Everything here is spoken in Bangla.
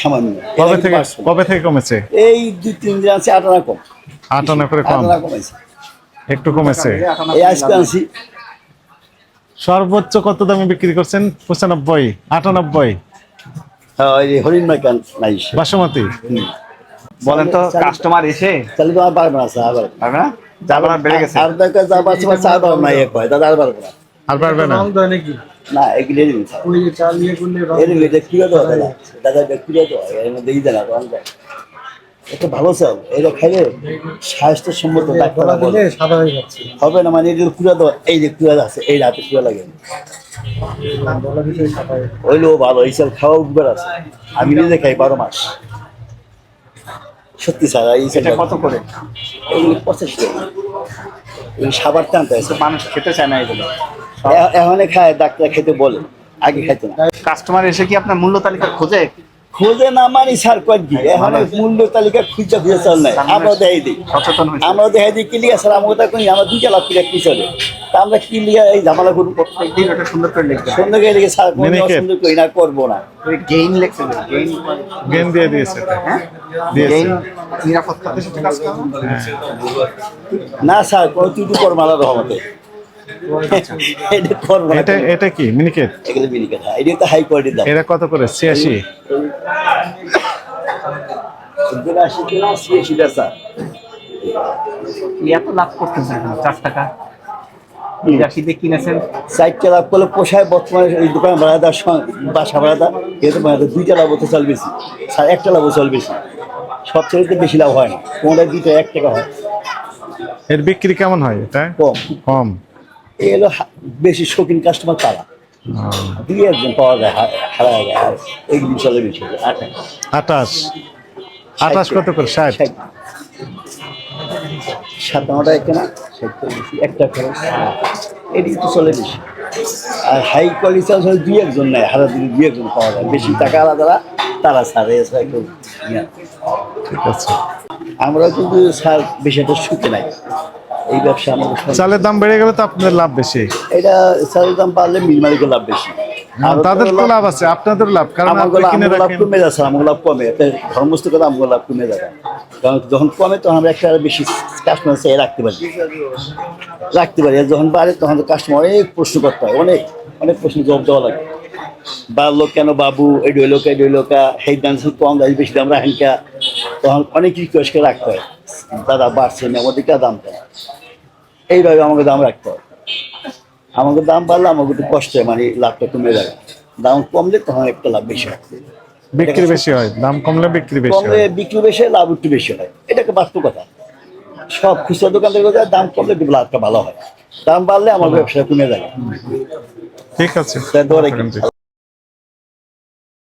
সামান্য। কবে থেকে কবে থেকে কমেছে? এই দুই তিন দিন আছে আট আনা কম। আট আনা করে কম? কমেছে। একটু কমেছে? এই আজকে আনছি। সর্বোচ্চ কত দামে বিক্রি করছেন? পঁচানব্বই আটানব্বই। হ্যাঁ, ওই হরিণ মাইকান নাই বাসমতি। বলেন তো কাস্টমার এসে? তাহলে তো আর পারবে না স্যার পারবে না? বেড়ে গেছে। আর দেখা যা চার পারবে না এক হয় দাদা আর পারবে না। আর পারবে না? না এগুলো দিন স্যার এর এটা কি হতো দাদা এর মধ্যে রং দেয়। এটা ভালো চাল এটা খাইলে স্বাস্থ্যসম্মত ডাক্তার বলে। সাদা হয়ে যাচ্ছে। হবে না মানে কুড়া এই যে কুড়া আছে এই রাতে কুড়া লাগে। ভালো এই চাল খাওয়া উপকার আছে। আমি নিজে খাই বারো মাস। সত্যি স্যার এই এটা কত করে? এগুলি পঁচাশি টাকা। এই সাবার টানতে আছে মানুষ খেতে চায় না এগুলো। এখনে খায় ডাক্তার খেতে বলে আগে খাইতো না। কাস্টমার এসে কি আপনার মূল্য তালিকা খোঁজে? খোঁজে না মানি স্যার কয়েক দিন এখন মূল্য তালিকা খুঁজে খুঁজে চল নাই। আমরা দেখাই দিই। আমরা দেখাই দিই কিলিয়া স্যার আমাকে তা কই আমরা দুইটা লাভ কিলিয়া কি চলে? তা আমরা কিলিয়া এই ঝামেলা করব? প্রত্যেকদিন ওটা সুন্দর করে লিখবে সন্ধ্যে গেলে স্যার কোনো। অসুবিধা করি না করব না। গেইন লেখছে গেইন গেম দিয়ে দিয়েছে। হ্যাঁ? গেইন কাজ করো না স্যার কোনো ত্রুটি করব না রহমতে। এটা এটা এটা কি? মিনিকেট? এগুলো কথা এটা তো হাই কোয়ালিটির দাম। এটা কত করে? ছিয়াশি? এগুলো আশি কিনা ছিয়াশি স্যার। এত লাভ টাকা। কিনেছেন? করলে পোষায় বর্তমানে এই দোকান ভাড়া দেওয়ার বাসা ভাড়া দেওয়া এতে দুইটা লাভ হতে চল বেশি। স্যার একটা লাভ চল বেশি। সব ছেলেতে বেশি লাভ হয় না। কোনটা দুইটা এক টাকা হয়। এর বিক্রি কেমন হয় এটা? কম। কম। এই হলো বেশি শৌখিন কাস্টমার তারা। দুই একজন পাওয়া যায় হা- হারা যায় আর চলে বেশি আট আটাশ আটাশ কত করে? ষাট? ষাট। সাতান্নটা একটা খরচ এটি একটু চলে বেশি। আর হাই কোয়ালিটি চাল হলে দুই একজন নেয় হারা দিনে দুই একজন পাওয়া যায়। বেশি টাকা আলাদা তারা সারে এছাড়া কেউ। ঠিক আছে। আমরা কিন্তু স্যার বেশি একটা সুখে নাই। এই ব্যবসা আমাদের চালের দাম বেড়ে গেলে তো আপনাদের লাভ বেশি। এটা চালের দাম পারলে মিল মালিকের লাভ বেশি। আর তাদের তো লাভ আছে আপনাদের লাভ কারণ কিনে লাভ কমে যাচ্ছে আমার লাভ কমে। ধর্মস্থ কথা আমার লাভ কমে যাবে। কারণ যখন কমে তখন আমরা একটা বেশি কাস্টমার চাই রাখতে পারি। রাখতে পারি। যখন বাড়ে তখন কাস্টমার অনেক প্রশ্ন করতে হয় অনেক অনেক প্রশ্ন জবাব দেওয়া লাগে। বাড়লো কেন বাবু? এই ডইলো কে ডইলো কা? সেই দাম কম দাম বেশি দাম রাখেন কা? তখন অনেক রিকোয়েস্ট করে রাখতে হয়। দাদা বাড়ছে না আমাদের কে দাম দেয়? এইভাবে আমাকে দাম রাখতে হয়। আমাকে দাম বাড়লে আমাকে একটু কষ্ট হয় মানে লাভটা কমে যাবে দাম কমলে তখন একটা লাভ বেশি হয়। বিক্রি বেশি হয় দাম কমলে বিক্রি বেশি কমলে বিক্রি বেশি লাভ একটু বেশি হয়। এটা একটা বাস্তব কথা। সব খুচরা দোকান থেকে যায়, দাম কমলে লাভটা ভালো হয়। দাম বাড়লে আমার ব্যবসা কমে যাবে ঠিক আছে।